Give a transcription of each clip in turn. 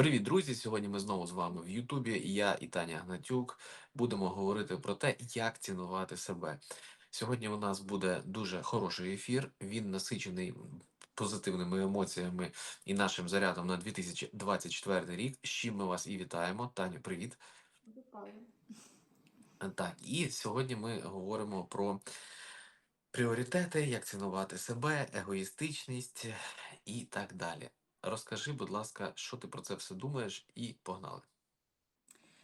Привіт, друзі! Сьогодні ми знову з вами в Ютубі. Я і Таня Гнатюк. Будемо говорити про те, як цінувати себе. Сьогодні у нас буде дуже хороший ефір. Він насичений позитивними емоціями і нашим зарядом на 2024 рік. З чим ми вас і вітаємо. Таню, привіт. Вітаю. Так, і сьогодні ми говоримо про пріоритети, як цінувати себе, егоїстичність і так далі. Розкажи, будь ласка, що ти про це все думаєш, і погнали.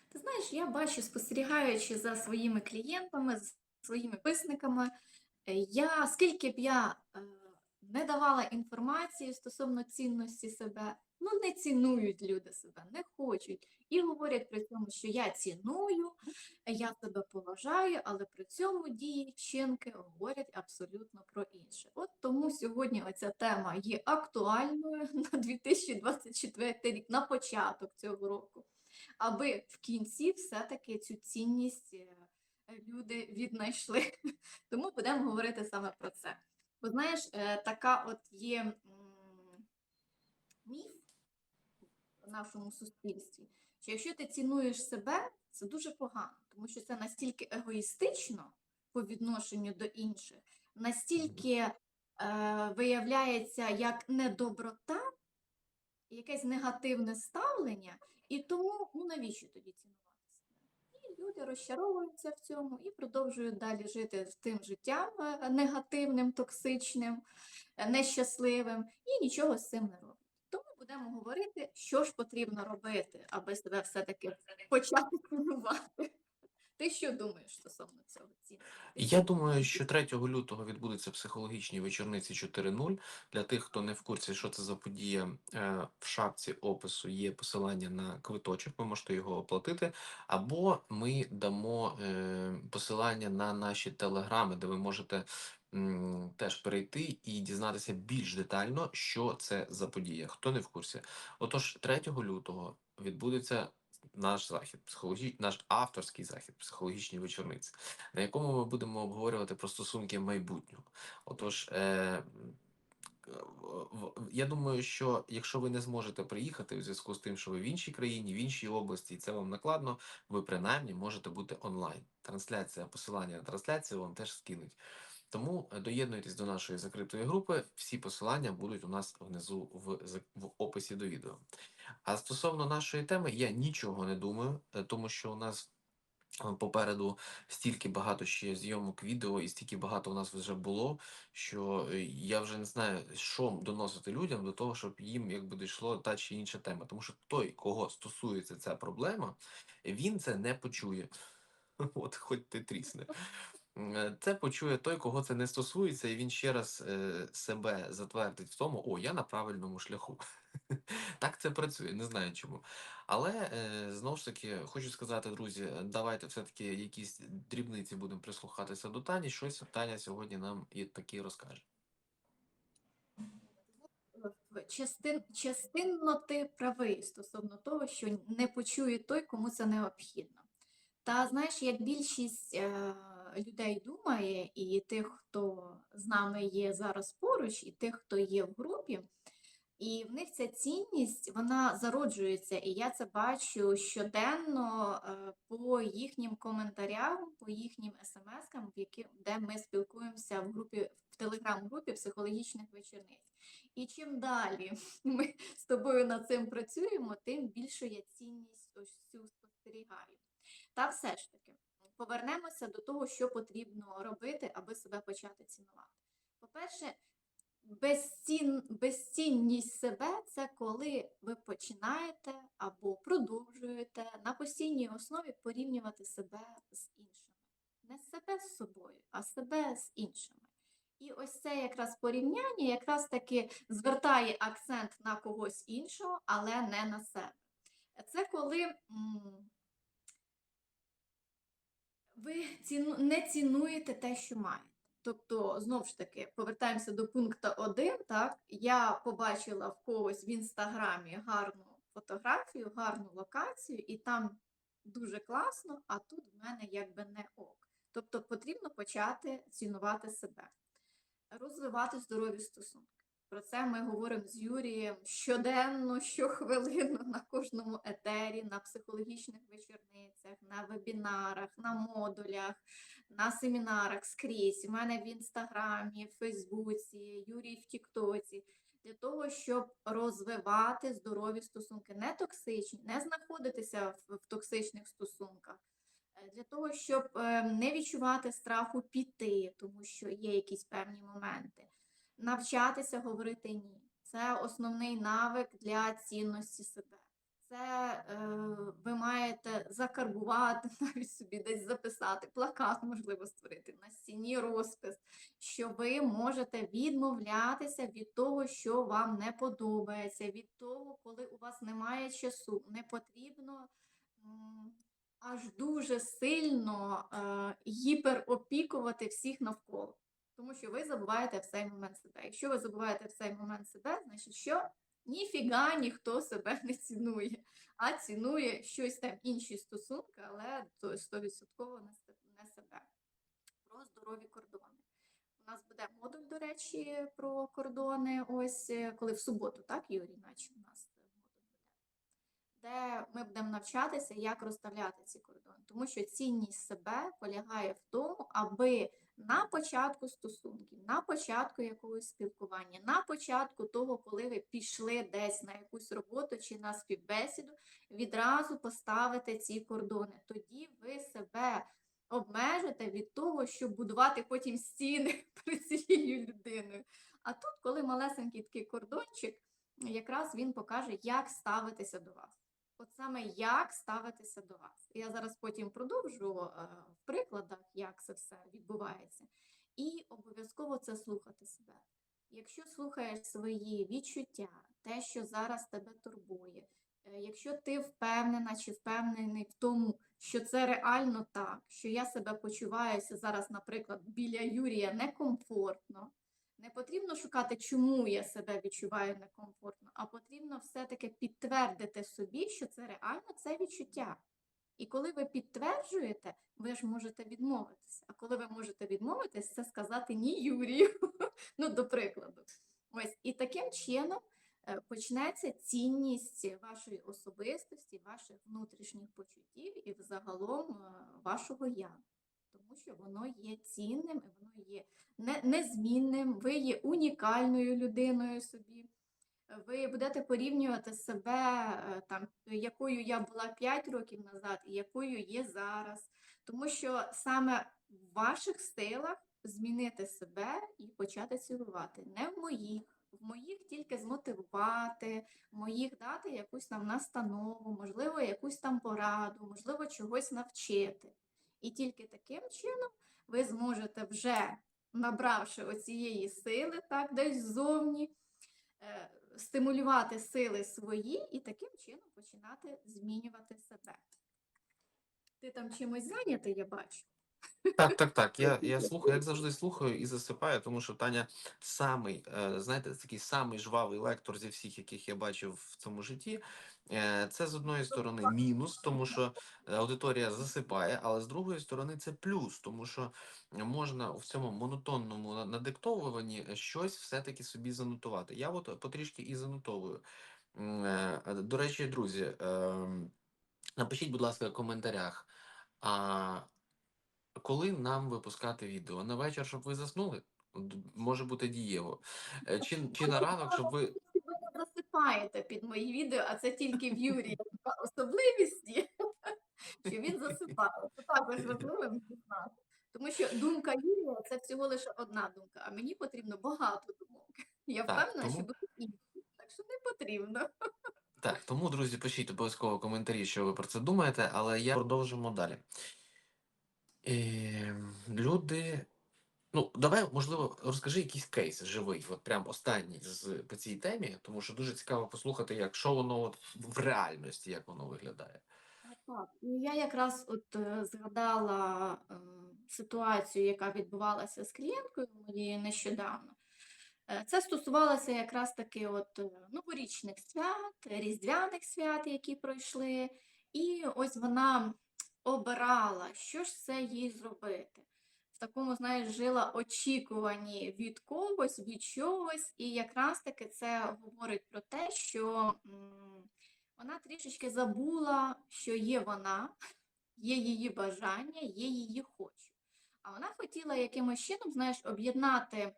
Ти знаєш, я бачу, спостерігаючи за своїми клієнтами, з своїми писниками, е, я скільки б я е, не давала інформації стосовно цінності себе, ну не цінують люди себе, не хочуть. І говорять при цьому, що я ціную, я себе поважаю, але при цьому дії, вчинки говорять абсолютно про інше. От тому сьогодні оця тема є актуальною на 2024 рік, на початок цього року, аби в кінці все-таки цю цінність е, люди віднайшли. Тому будемо говорити саме про це. Бо знаєш, е, така от є міф в нашому суспільстві, що якщо ти цінуєш себе, це дуже погано, тому що це настільки егоїстично по відношенню до інших, настільки е, виявляється як недоброта, якесь негативне ставлення, і тому ну навіщо тоді цінувати себе? І люди розчаровуються в цьому і продовжують далі жити тим життям е, негативним, токсичним, е, нещасливим і нічого з цим не роблять. Будемо говорити, що ж потрібно робити, аби себе все-таки почати цінувати. Ти що думаєш стосовно цього цінності? Я думаю, що 3 лютого відбудуться психологічні вечорниці 4.0. Для тих, хто не в курсі, що це за подія, е, в шапці опису є посилання на квиточок, ви можете його оплатити. Або ми дамо е, посилання на наші телеграми, де ви можете теж перейти і дізнатися більш детально, що це за подія. Хто не в курсі. Отож, 3 лютого відбудеться наш захід, психологі... наш авторський захід, психологічні вечорниці, на якому ми будемо обговорювати про стосунки майбутнього. Отож, е... я думаю, що якщо ви не зможете приїхати у зв'язку з тим, що ви в іншій країні, в іншій області, і це вам накладно, ви принаймні можете бути онлайн. Трансляція, посилання на трансляцію вам теж скинуть. Тому е, доєднуйтесь до нашої закритої групи. Всі посилання будуть у нас внизу в, в описі до відео. А стосовно нашої теми, я нічого не думаю, е, тому що у нас е, попереду стільки багато ще зйомок відео, і стільки багато у нас вже було, що я вже не знаю, що доносити людям до того, щоб їм якби дійшло та чи інша тема. Тому що той, кого стосується ця проблема, він це не почує. От хоч ти трісне. Е, Це почує той, кого це не стосується, і він ще раз е, себе затвердить в тому, о, я на правильному шляху. Так це працює, не знаю чому. Але е, знову ж таки, хочу сказати, друзі, давайте все-таки якісь дрібниці будемо прислухатися до Тані. Щось Таня сьогодні нам і таки розкаже. Частин, частинно ти правий стосовно того, що не почує той, кому це необхідно. Та знаєш, як більшість людей думає, і тих, хто з нами є зараз поруч, і тих, хто є в групі, і в них ця цінність вона зароджується, і я це бачу щоденно е, по їхнім коментарям, по їхнім смс-кам, де ми спілкуємося в групі в телеграм-групі психологічних вечорниць. І чим далі ми з тобою над цим працюємо, тим більше я цінність ось цю спостерігаю. Та все ж таки, повернемося до того, що потрібно робити, аби себе почати цінувати. По-перше, безцін... безцінність себе це коли ви починаєте або продовжуєте на постійній основі порівнювати себе з іншими. Не себе з собою, а себе з іншими. І ось це якраз порівняння якраз таки звертає акцент на когось іншого, але не на себе. Це коли м, ви ціну, не цінуєте те, що маєте. Тобто, знову ж таки, повертаємося до пункту 1, так, я побачила в когось в інстаграмі гарну фотографію, гарну локацію, і там дуже класно, а тут в мене якби не ок. Тобто потрібно почати цінувати себе, розвивати здорові стосунки. Про це ми говоримо з Юрієм щоденно, щохвилину на кожному етері, на психологічних вечорницях, на вебінарах, на модулях, на семінарах скрізь. У мене в інстаграмі, в Фейсбуці, Юрій в Тіктоці. Для того, щоб розвивати здорові стосунки, не токсичні, не знаходитися в, токсичних стосунках, е, для того, щоб е, не відчувати страху піти, тому що є якісь певні моменти навчатися говорити ні. Це основний навик для цінності себе. Це е, ви маєте закарбувати, навіть собі десь записати, плакат можливо створити, на стіні розпис, що ви можете відмовлятися від того, що вам не подобається, від того, коли у вас немає часу. Не потрібно м, аж дуже сильно е, гіперопікувати всіх навколо. Тому що ви забуваєте в цей момент себе. Якщо ви забуваєте в цей момент себе, значить що? Ніфіга ніхто себе не цінує, а цінує щось там інші стосунки, але то 100% не себе. Про здорові кордони. У нас буде модуль, до речі, про кордони. Ось е, коли в суботу, так, Юрій, наче у нас модуль буде де ми будемо навчатися, як розставляти ці кордони. Тому що цінність себе полягає в тому, аби на початку стосунків, на початку якогось спілкування, на початку того, коли ви пішли десь на якусь роботу чи на співбесіду, відразу поставити ці кордони. Тоді ви себе обмежите від того, щоб будувати потім стіни перед цією людиною. А тут, коли малесенький такий кордончик, якраз він покаже, як ставитися до вас. От саме як ставитися до вас. Я зараз потім продовжу е, в прикладах, як це все відбувається. І обов'язково це слухати себе. Якщо слухаєш свої відчуття, те, що зараз тебе турбує, е, якщо ти впевнена чи впевнений в тому, що це реально так, що я себе почуваюся зараз, наприклад, біля Юрія некомфортно, не потрібно шукати, чому я себе відчуваю некомфортно, а потрібно все-таки підтвердити собі, що це реально це відчуття. І коли ви підтверджуєте, ви ж можете відмовитися. А коли ви можете відмовитись, це сказати ні Юрію. Ну, до прикладу. Ось і таким чином е, почнеться цінність вашої особистості, ваших внутрішніх почуттів і взагалом е, вашого я. Тому що воно є цінним, воно є незмінним, ви є унікальною людиною собі. Ви будете порівнювати себе, е, там, якою я була 5 років назад і якою є зараз. Тому що саме в ваших силах змінити себе і почати цілувати. Не в моїх. В моїх тільки змотивувати, в моїх дати якусь там настанову, можливо, якусь там пораду, можливо, чогось навчити. І тільки таким чином ви зможете вже, набравши оцієї сили, так, десь ззовні, е, стимулювати сили свої і таким чином починати змінювати себе. Ти там чимось зайнятий, я бачу. Так, так, так. Я, я слухаю, як завжди слухаю і засипаю, тому що Таня самий, е, знаєте, такий самий жвавий лектор зі всіх, яких я бачив в цьому житті. Е, Це з одної сторони мінус, тому що аудиторія засипає, але з другої сторони це плюс, тому що можна в цьому монотонному надиктовуванні щось все-таки собі занотувати. Я от потрішки і занотовую. Е, До речі, друзі, ем, напишіть, будь ласка, в коментарях. А коли нам випускати відео? На вечір, щоб ви заснули? Може бути дієво. Е, Чи, чи на ранок, щоб ви. Засипаєте під мої відео, а це тільки в Юрії особливість що він засипає. Це також важливо знати. Тому що думка Юрія це всього лише одна думка, а мені потрібно багато думок. Я впевнена, що будуть інші, так що не потрібно. Так, тому, друзі, пишіть обов'язково коментарі, що ви про це думаєте, але я продовжимо далі. Е, люди. Ну, давай, можливо, розкажи якийсь кейс живий, от прям останній з по цій темі, тому що дуже цікаво послухати, як що воно от в реальності, як воно виглядає. Так, я якраз от е, згадала е, ситуацію, яка відбувалася з клієнткою моєю нещодавно. Е, Це стосувалося якраз таки от е, новорічних свят, різдвяних свят, які пройшли. І ось вона обирала, що ж це їй зробити. В такому, знаєш, жила очікуванні від когось, від чогось, і якраз таки це говорить про те, що вона трішечки забула, що є вона, є її бажання, є її хочу. А вона хотіла якимось чином, знаєш, об'єднати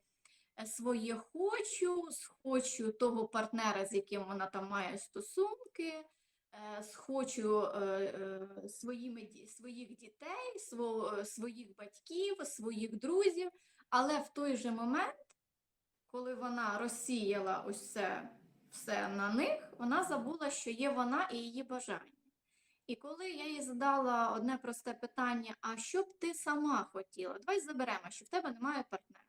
е, своє хочу з хочу того партнера, з яким вона там має стосунки, е, з хочу е, е, своїми, своїх дітей, своїх батьків, своїх друзів. Але в той же момент, коли вона розсіяла ось це все на них, вона забула, що є вона і її бажання. І коли я їй задала одне просте питання: а що б ти сама хотіла? Давай заберемо, що в тебе немає партнера.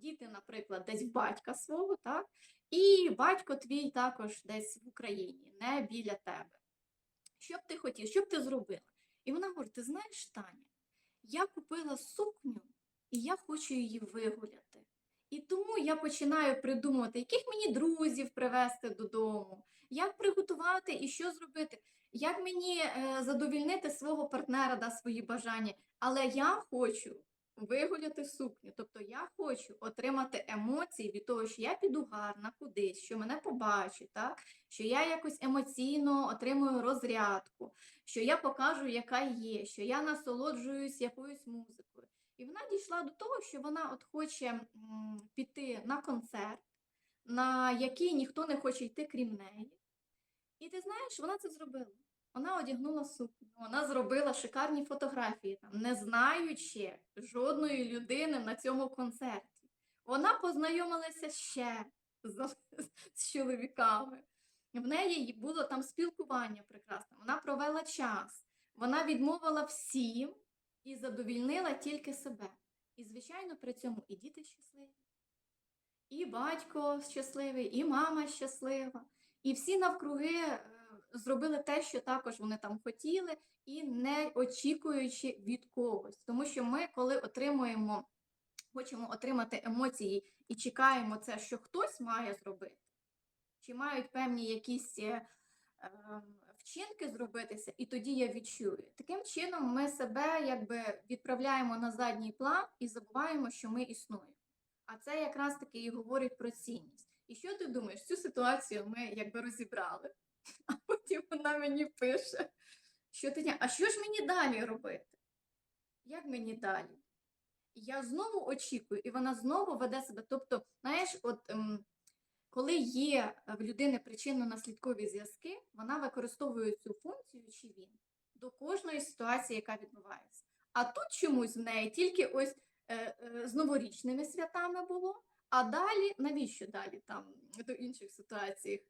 Діти, наприклад, десь в батька свого, так? І батько твій також десь в Україні, не біля тебе. Що б ти хотів, що б ти зробила? І вона говорить: ти знаєш, Таня, я купила сукню, і я хочу її вигуляти. І тому я починаю придумувати, яких мені друзів привезти додому, як приготувати і що зробити, як мені е, задовільнити свого партнера, да, свої бажання. Але я хочу вигуляти сукню. Тобто я хочу отримати емоції від того, що я піду гарна кудись, що мене побачать, так? що я якось емоційно отримую розрядку, що я покажу, яка є, що я насолоджуюсь якоюсь музикою. І вона дійшла до того, що вона от хоче м, піти на концерт, на який ніхто не хоче йти, крім неї. І ти знаєш, вона це зробила. Вона одягнула сукню, вона зробила шикарні фотографії, там, не знаючи жодної людини на цьому концерті. Вона познайомилася ще з, з чоловіками. В неї було там спілкування прекрасне. Вона провела час. Вона відмовила всім і задовільнила тільки себе. І, звичайно, при цьому і діти щасливі, і батько щасливий, і мама щаслива. І всі навкруги зробили те, що також вони там хотіли, і не очікуючи від когось. Тому що ми, коли отримуємо, хочемо отримати емоції і чекаємо це, що хтось має зробити, чи мають певні якісь е, ем, вчинки зробитися, і тоді я відчую. Таким чином, ми себе якби відправляємо на задній план і забуваємо, що ми існуємо. А це якраз таки і говорить про цінність. І що ти думаєш? Цю ситуацію ми якби розібрали, а потім вона мені пише, що ти, а що ж мені далі робити? Як мені далі? Я знову очікую, і вона знову веде себе. Тобто, знаєш, от ем, коли є в людини причинно-наслідкові зв'язки, вона використовує цю функцію чи він до кожної ситуації, яка відбувається. А тут чомусь в неї тільки ось е, е, з новорічними святами було, а далі навіщо далі там до інших ситуацій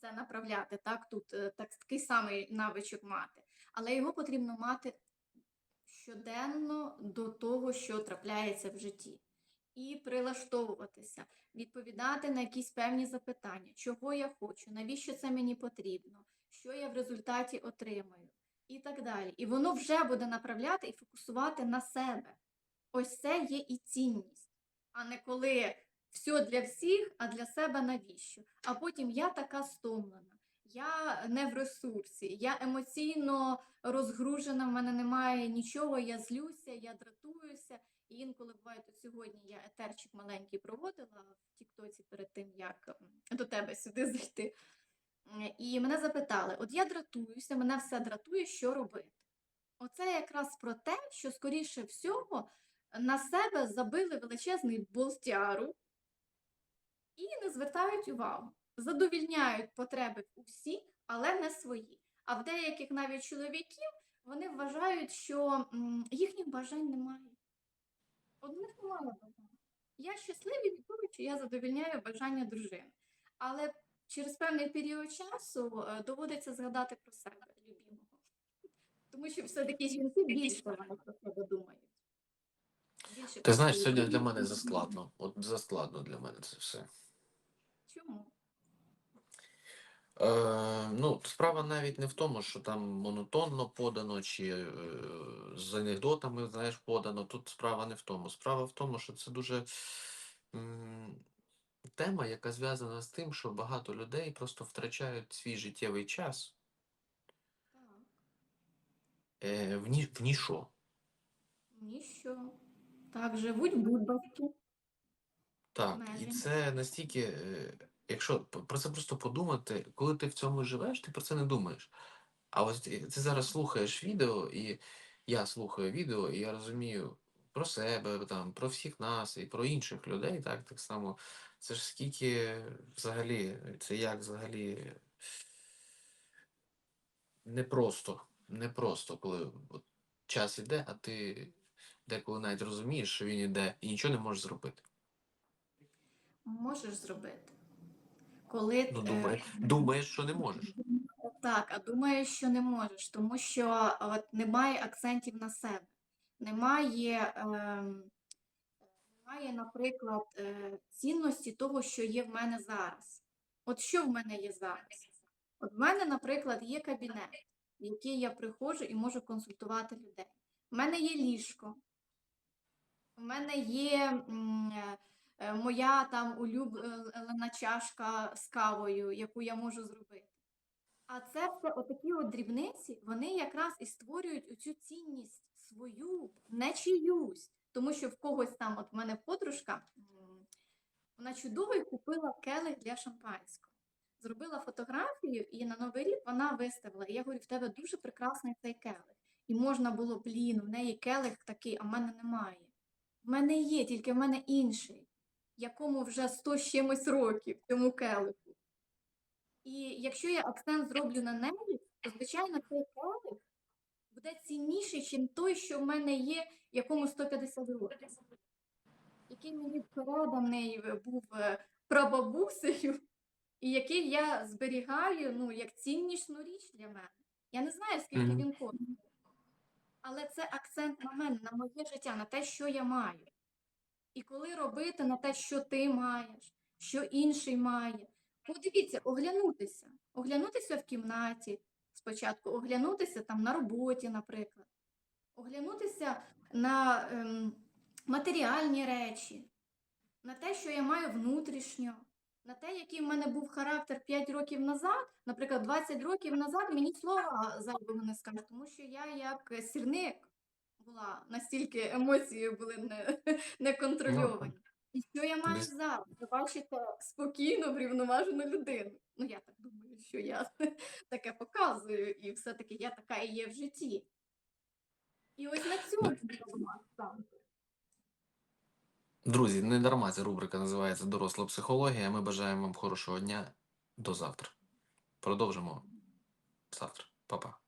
це направляти? Так, тут е, так, такий самий навичок мати, але його потрібно мати щоденно до того, що трапляється в житті. І прилаштовуватися, відповідати на якісь певні запитання, чого я хочу, навіщо це мені потрібно, що я в результаті отримаю, і так далі. І воно вже буде направляти і фокусувати на себе. Ось це є і цінність, а не коли все для всіх, а для себе навіщо. А потім я така стомлена, я не в ресурсі, я емоційно розгружена, в мене немає нічого, я злюся, я дратуюся. І інколи буває, от сьогодні я етерчик маленький проводила в Тіктоці перед тим, як до тебе сюди зайти. І мене запитали: от я дратуюся, мене все дратує, що робити? Оце якраз про те, що, скоріше всього, на себе забили величезний болтяру і не звертають увагу. Задовільняють потреби у всіх, але не свої. А в деяких навіть чоловіків вони вважають, що їхніх бажань немає. Одних немає бажань. Я щасливий від того, що я задовільняю бажання дружини. Але через певний період часу е, доводиться згадати про себе любимого. Тому що все-таки жінки більше вони про себе думають. Більше Ти знаєш, сьогодні для мене заскладно. От заскладно для мене це все. Чому? Е, ну, справа навіть не в тому, що там монотонно подано, чи е, з анекдотами, знаєш, подано. Тут справа не в тому. Справа в тому, що це дуже м, тема, яка зв'язана з тим, що багато людей просто втрачають свій життєвий час е, в, ні, в ніщо. Ніщо. Так, живуть бульбашки. Так, і це настільки, е, якщо про це просто подумати, коли ти в цьому живеш, ти про це не думаєш. А ось ти, ти зараз слухаєш відео, і я слухаю відео, і я розумію про себе, там, про всіх нас і про інших людей, так, так само. Це ж скільки взагалі, це як взагалі непросто, непросто, коли от час іде, а ти деколи навіть розумієш, що він іде, і нічого не можеш зробити. Можеш зробити. Коли Ну, е, думаєш, думаєш, що не можеш. Так, а думаєш, що не можеш, тому що от немає акцентів на себе. Немає, ем, немає, наприклад, е, цінності того, що є в мене зараз. От що в мене є зараз? От в мене, наприклад, є кабінет, в який я приходжу і можу консультувати людей. У мене є ліжко, у мене є м, е, е, моя там улюблена чашка з кавою, яку я можу зробити. А це все отакі от дрібниці, вони якраз і створюють оцю цінність свою, не чиюсь. Тому що в когось там, от в мене подружка, вона чудово купила келих для шампанського. Зробила фотографію і на Новий рік вона виставила. І я говорю, в тебе дуже прекрасний цей келих. І можна було, блін, в неї келих такий, а в мене немає. В мене є, тільки в мене інший, якому вже 100 з чимось років цьому келиху. І якщо я акцент зроблю на неї, то, звичайно, цей келих буде цінніший, ніж той, що в мене є, якому 150 років, який мені переданий був е, прабабусею, і який я зберігаю ну, як ціннісну річ для мене. Я не знаю, скільки Мгм. він коштує, але це акцент на мене, на моє життя, на те, що я маю. І коли робити на те, що ти маєш, що інший має. Подивіться, оглянутися. Оглянутися в кімнаті спочатку, оглянутися там на роботі, наприклад, оглянутися на ем, матеріальні речі, на те, що я маю внутрішньо, на те, який в мене був характер 5 років назад, наприклад, 20 років назад мені слова зайвого не скажуть, тому що я як сірник була, настільки емоції були не, неконтрольовані. І що я маю зараз? Ви бачите спокійно, врівноважену людину. Ну, я так думаю, що я таке показую, і все-таки я така і є в житті. І ось на цьому акцент. Друзі, не дарма ця рубрика називається Доросла психологія. Ми бажаємо вам хорошого дня. До завтра. Продовжимо завтра. Па-па.